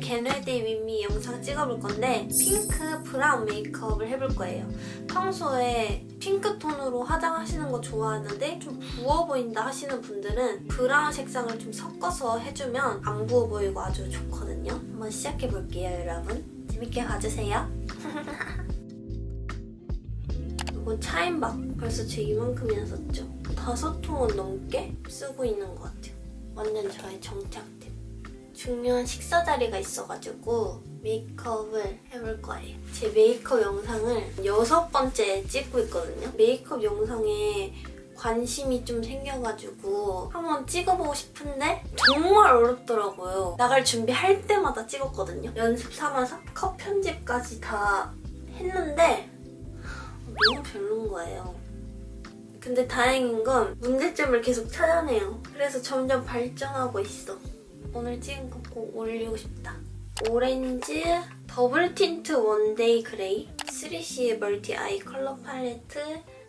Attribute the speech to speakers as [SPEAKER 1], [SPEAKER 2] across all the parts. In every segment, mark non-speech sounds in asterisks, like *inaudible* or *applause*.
[SPEAKER 1] 오늘 겟레디 윈미 영상 찍어볼 건데 핑크 브라운 메이크업을 해볼 거예요. 평소에 핑크 톤으로 화장하시는 거 좋아하는데 좀 부어 보인다 하시는 분들은 브라운 색상을 좀 섞어서 해주면 안 부어 보이고 아주 좋거든요. 한번 시작해 볼게요 여러분. 재밌게 봐주세요. *laughs* 이건 차인박 벌써 제 이만큼이나 썼죠? 다섯 통은 넘게 쓰고 있는 것 같아요. 완전 저의 정착템. 중요한 식사 자리가 있어가지고 메이크업을 해볼 거예요. 제 메이크업 영상을 여섯 번째 찍고 있거든요. 메이크업 영상에 관심이 좀 생겨가지고 한번 찍어보고 싶은데 정말 어렵더라고요. 나갈 준비할 때마다 찍었거든요. 연습 삼아서 컷 편집까지 다 했는데 너무 별론 거예요. 근데 다행인 건 문제점을 계속 찾아내요. 그래서 점점 발전하고 있어. 오늘 찍은 거 꼭 올리고 싶다. 오렌지 더블 틴트 원데이 그레이 3CE 멀티 아이 컬러 팔레트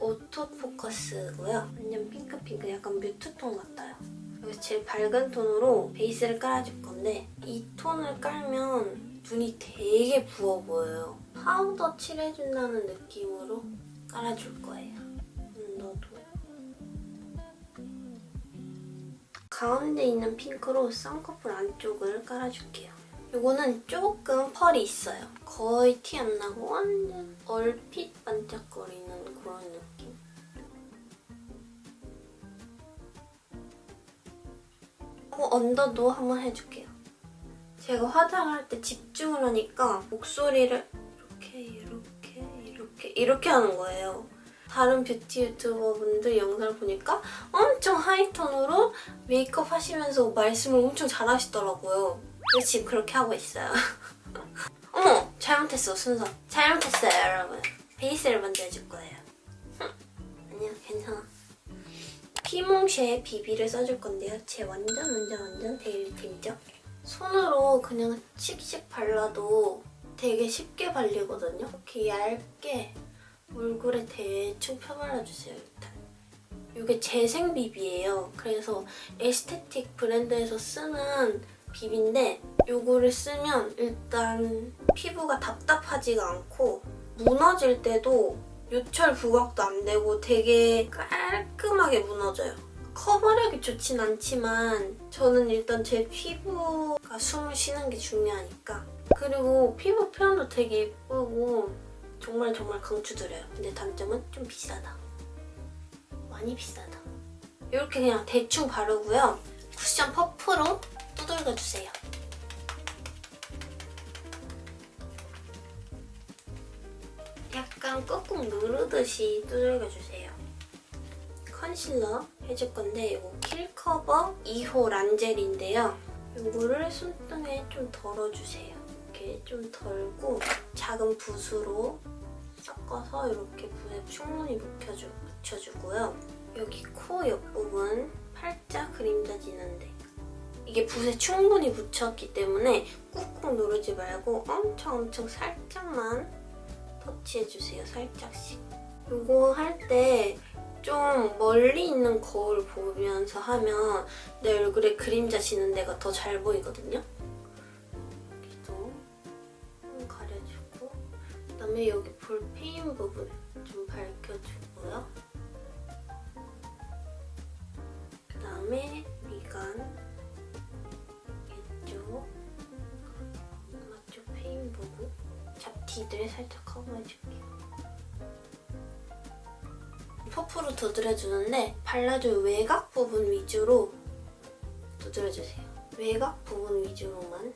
[SPEAKER 1] 오토 포커스고요. 완전 핑크핑크 약간 뮤트톤 같아요. 여기 제일 밝은 톤으로 베이스를 깔아줄 건데 이 톤을 깔면 눈이 되게 부어 보여요. 파우더 칠해준다는 느낌으로 깔아줄 거예요. 가운데 있는 핑크로 쌍꺼풀 안쪽을 깔아줄게요. 이거는 조금 펄이 있어요. 거의 티 안 나고 완전 얼핏 반짝거리는 그런 느낌. 하고 언더도 한번 해줄게요. 제가 화장할 때 집중을 하니까 목소리를 이렇게 이렇게 이렇게 이렇게 하는 거예요. 다른 뷰티 유튜버 분들 영상을 보니까 엄청 하이톤으로 메이크업 하시면서 말씀을 엄청 잘 하시더라고요. 그래서 지금 그렇게 하고 있어요. *laughs* 어머! 잘못했어, 순서. 잘못했어요, 여러분. 베이스를 먼저 해줄 거예요. 아니야, 괜찮아. 피몽쉐 비비를 써줄 건데요. 제 완전 완전 완전 데일리템이죠. 손으로 그냥 칙칙 발라도 되게 쉽게 발리거든요. 이렇게 얇게 얼굴에 대충 펴발라주세요, 일단. 이게 재생 비비예요. 그래서 에스테틱 브랜드에서 쓰는 비비인데 이거를 쓰면 일단 피부가 답답하지가 않고 무너질 때도 요철 부각도 안 되고 되게 깔끔하게 무너져요. 커버력이 좋진 않지만 저는 일단 제 피부가 숨을 쉬는 게 중요하니까 그리고 피부 표현도 되게 예쁘고 정말 정말 강추드려요. 근데 단점은 좀 비싸다. 많이 비싸다. 이렇게 그냥 대충 바르고요. 쿠션 퍼프로 두들겨주세요. 약간 꾹꾹 누르듯이 두들겨주세요. 컨실러 해줄 건데 이거 킬커버 2호 란젤인데요. 이거를 손등에 좀 덜어주세요. 좀 덜고 작은 붓으로 섞어서 이렇게 붓에 충분히 묵혀주, 묻혀주고요. 여기 코 옆부분 팔자 그림자 지는데 이게 붓에 충분히 묻혔기 때문에 꾹꾹 누르지 말고 엄청 엄청 살짝만 터치해주세요. 살짝씩. 이거 할 때 좀 멀리 있는 거울 보면서 하면 내 얼굴에 그림자 지는 데가 더 잘 보이거든요. 다음에 여기 볼 페인 부분 좀 밝혀주고요. 그 다음에 미간 이쪽 이쪽 페인 부분 잡티들 살짝 커버해줄게요. 퍼프로 두드려주는데 발라줄 외곽 부분 위주로 두드려주세요. 외곽 부분 위주로만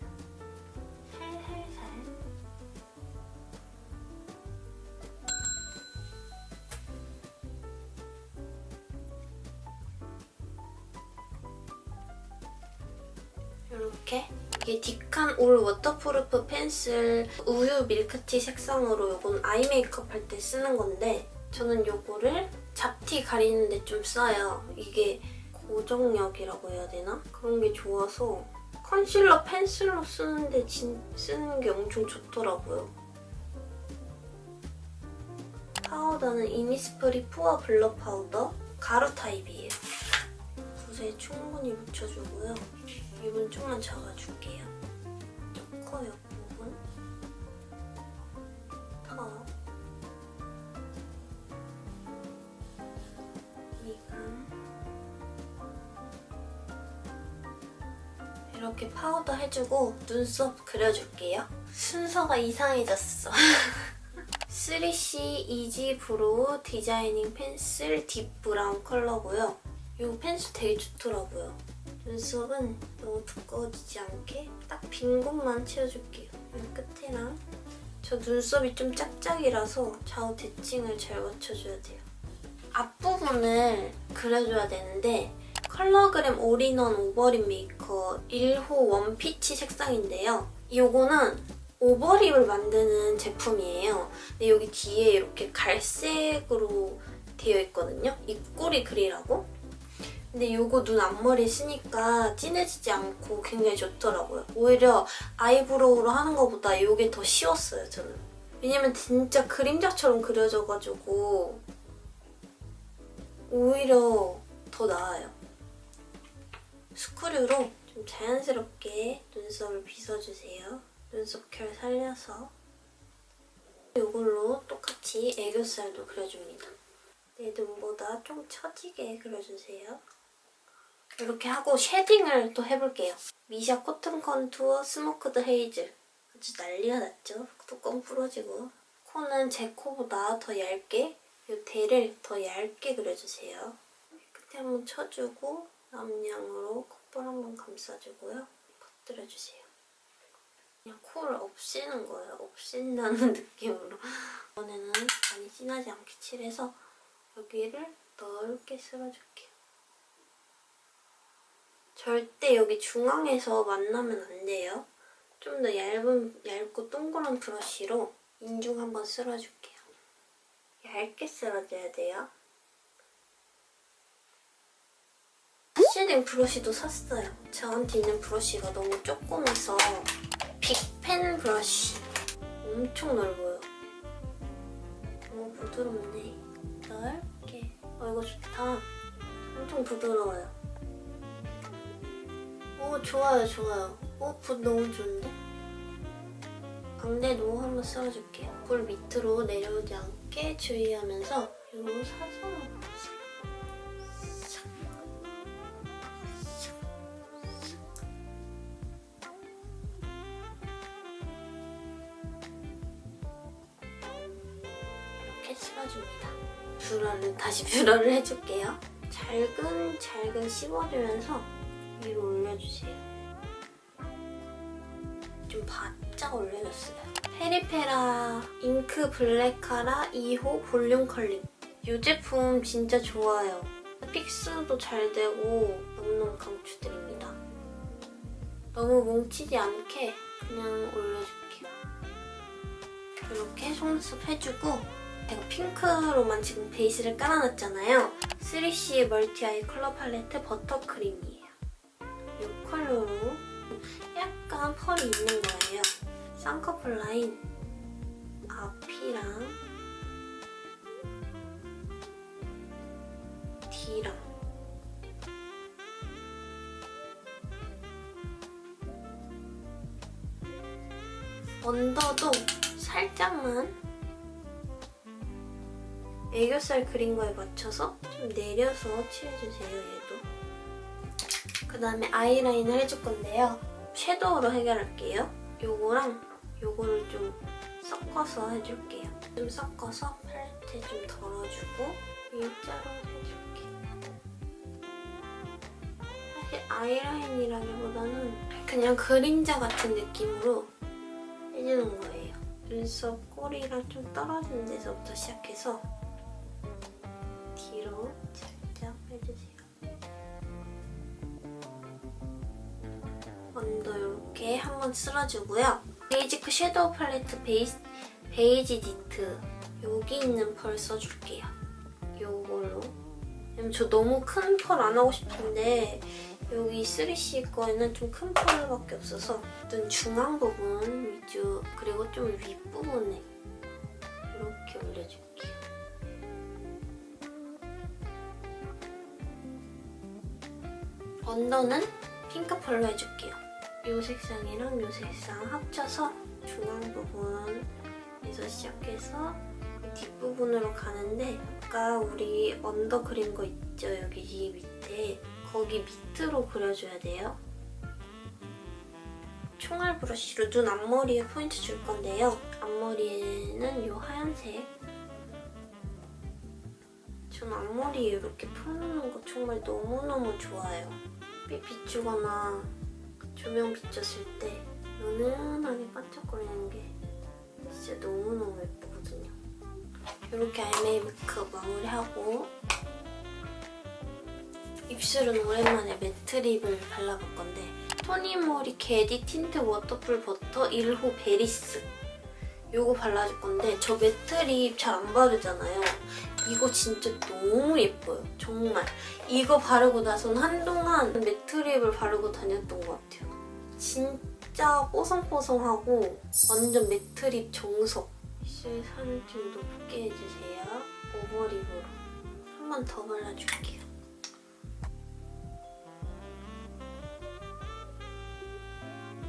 [SPEAKER 1] 이게 디칸 올 워터프루프 펜슬 우유 밀크티 색상으로 이건 아이 메이크업 할 때 쓰는 건데 저는 이거를 잡티 가리는데 좀 써요. 이게 고정력이라고 해야 되나? 그런 게 좋아서 컨실러 펜슬로 쓰는데 진, 쓰는 게 엄청 좋더라고요. 파우더는 이니스프리 푸어 블러 파우더 가루 타입이에요. 붓에 충분히 묻혀주고요. 입은 좀만 잡아줄게요. 코옆 부분. 턱. 미간. 이렇게 파우더 해주고 눈썹 그려줄게요. 순서가 이상해졌어. *laughs* 3C 이지 브로우 디자이닝 펜슬 딥 브라운 컬러고요. 이 펜슬 되게 좋더라고요. 눈썹은 너무 두꺼워지지 않게 딱 빈 곳만 채워줄게요. 끝에랑 저 눈썹이 좀 짝짝이라서 좌우 대칭을 잘 맞춰줘야 돼요. 앞부분을 그려줘야 되는데 컬러그램 올인원 오버립 메이커 1호 원피치 색상인데요. 이거는 오버립을 만드는 제품이에요. 근데 여기 뒤에 이렇게 갈색으로 되어 있거든요. 입꼬리 그리라고. 근데 이거 눈 앞머리 쓰니까 진해지지 않고 굉장히 좋더라고요. 오히려 아이브로우로 하는 것보다 이게 더 쉬웠어요, 저는. 왜냐면 진짜 그림자처럼 그려져가지고 오히려 더 나아요. 스크류로 좀 자연스럽게 눈썹을 빗어주세요. 눈썹 결 살려서 이걸로 똑같이 애교살도 그려줍니다. 내 눈보다 좀 처지게 그려주세요. 이렇게 하고 쉐딩을 또 해볼게요. 미샤 코튼 컨투어 스모크드 헤이즐 아주 난리가 났죠? 뚜껑 부러지고 코는 제 코보다 더 얇게 이 대를 더 얇게 그려주세요. 끝에 한번 쳐주고 남양으로 콧볼 한번 감싸주고요. 퍼뜨려주세요. 그냥 코를 없애는 거예요. 없앤다는 *laughs* 느낌으로. 이번에는 많이 진하지 않게 칠해서 여기를 넓게 쓸어줄게요. 절대 여기 중앙에서 만나면 안 돼요. 좀 더 얇은, 얇고 동그란 브러쉬로 인중 한번 쓸어줄게요. 얇게 쓸어줘야 돼요. 쉐딩 브러쉬도 샀어요. 저한테 있는 브러쉬가 너무 조그매서 빅펜 브러쉬. 엄청 넓어요. 너무 부드럽네. 넓게. 어, 이거 좋다. 엄청 부드러워요. 오, 좋아요, 좋아요. 오, 붓 너무 좋은데? 광대도 한번 쓸어줄게요. 볼 밑으로 내려오지 않게 주의하면서 요 사선으로 싹, 싹, 싹. 이렇게 쓸어줍니다. 뷰러를 다시 뷰러를 해줄게요. 잘근 잘근 씹어주면서 올려주세요. 좀 바짝 올려줬어요. 페리페라 잉크 블랙 카라 2호 볼륨 컬링. 이 제품 진짜 좋아요. 픽스도 잘 되고 너무너무 강추드립니다. 너무 뭉치지 않게 그냥 올려줄게요. 이렇게 속눈썹 해주고 제가 핑크로만 지금 베이스를 깔아놨잖아요. 3CE 멀티 아이 컬러 팔레트 버터크림이에요. 이 컬러로 약간 펄이 있는 거예요. 쌍꺼풀 라인 앞이랑 뒤랑 언더도 살짝만 애교살 그린 거에 맞춰서 좀 내려서 칠해주세요. 그 다음에 아이라인을 해줄 건데요. 섀도우로 해결할게요. 요거랑 요거를 좀 섞어서 해줄게요. 좀 섞어서 팔레트에 좀 덜어주고 일자로 해줄게요. 사실 아이라인이라기보다는 그냥 그림자 같은 느낌으로 해주는 거예요. 눈썹 꼬리랑 좀 떨어진 데서부터 시작해서 뒤로 한번 쓸어주고요. 베이지크 섀도우 팔레트 베이스, 베이지 니트 여기 있는 펄 써줄게요. 요걸로. 저 너무 큰 펄 안 하고 싶은데 여기 3C 거에는 좀 큰 펄밖에 없어서 눈 중앙 부분 위주 그리고 좀 윗부분에 이렇게 올려줄게요. 언더는 핑크 펄로 해줄게요. 이 색상이랑 이 색상 합쳐서 중앙 부분에서 시작해서 뒷부분으로 가는데 아까 우리 언더 그린 거 있죠? 여기 이 밑에 거기 밑으로 그려줘야 돼요. 총알 브러쉬로 눈 앞머리에 포인트 줄 건데요. 앞머리에는 이 하얀색 전 앞머리 이렇게 펴놓는 거 정말 너무너무 좋아요. 빛 비추거나 조명 비쳤을 때 은은하게 반짝거리는 게 진짜 너무너무 예쁘거든요. 이렇게 알메이 메이크업 마무리하고 입술은 오랜만에 매트 립을 발라볼 건데 토니모리 게디 틴트 워터풀 버터 1호 베리스 요거 발라줄 건데 저 매트립 잘 안 바르잖아요. 이거 진짜 너무 예뻐요. 정말. 이거 바르고 나선 한동안 매트립을 바르고 다녔던 것 같아요. 진짜 뽀송뽀송하고 완전 매트립 정석. 입술 살을 좀 높게 해주세요. 오버립으로. 한 번 더 발라줄게요.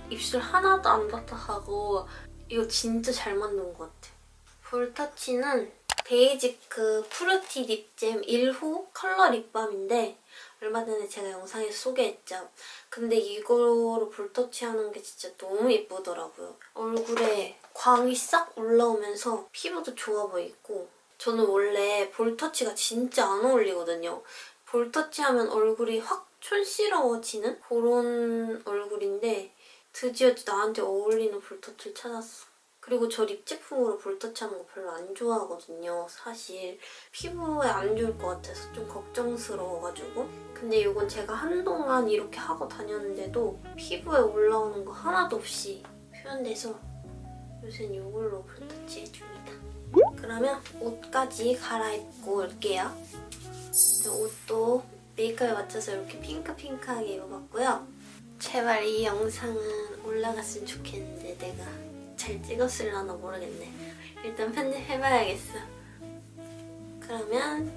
[SPEAKER 1] 입술 하나도 안 딱딱하고 이거 진짜 잘 만든 것 같아요. 볼터치는 베이지크 푸르티 립잼 1호 컬러 립밤인데 얼마 전에 제가 영상에서 소개했죠. 근데 이거로 볼터치 하는 게 진짜 너무 예쁘더라고요. 얼굴에 광이 싹 올라오면서 피부도 좋아 보이고 저는 원래 볼터치가 진짜 안 어울리거든요. 볼터치 하면 얼굴이 확 촌스러워지는 그런 얼굴인데 드디어 나한테 어울리는 볼터치를 찾았어. 그리고 저 립 제품으로 볼터치 하는 거 별로 안 좋아하거든요. 사실 피부에 안 좋을 것 같아서 좀 걱정스러워가지고. 근데 이건 제가 한동안 이렇게 하고 다녔는데도 피부에 올라오는 거 하나도 없이 표현돼서 요새는 이걸로 볼터치 해줍니다. 그러면 옷까지 갈아입고 올게요. 네, 옷도 메이크업에 맞춰서 이렇게 핑크핑크하게 입어봤고요. 제발 이 영상은 올라갔으면 좋겠는데 내가 잘 찍었을라나 모르겠네. 일단 편집해봐야겠어. 그러면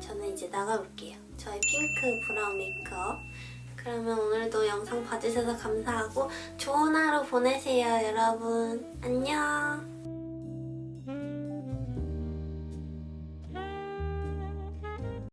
[SPEAKER 1] 저는 이제 나가볼게요. 저의 핑크 브라운 메이크업. 그러면 오늘도 영상 봐주셔서 감사하고 좋은 하루 보내세요, 여러분. 안녕.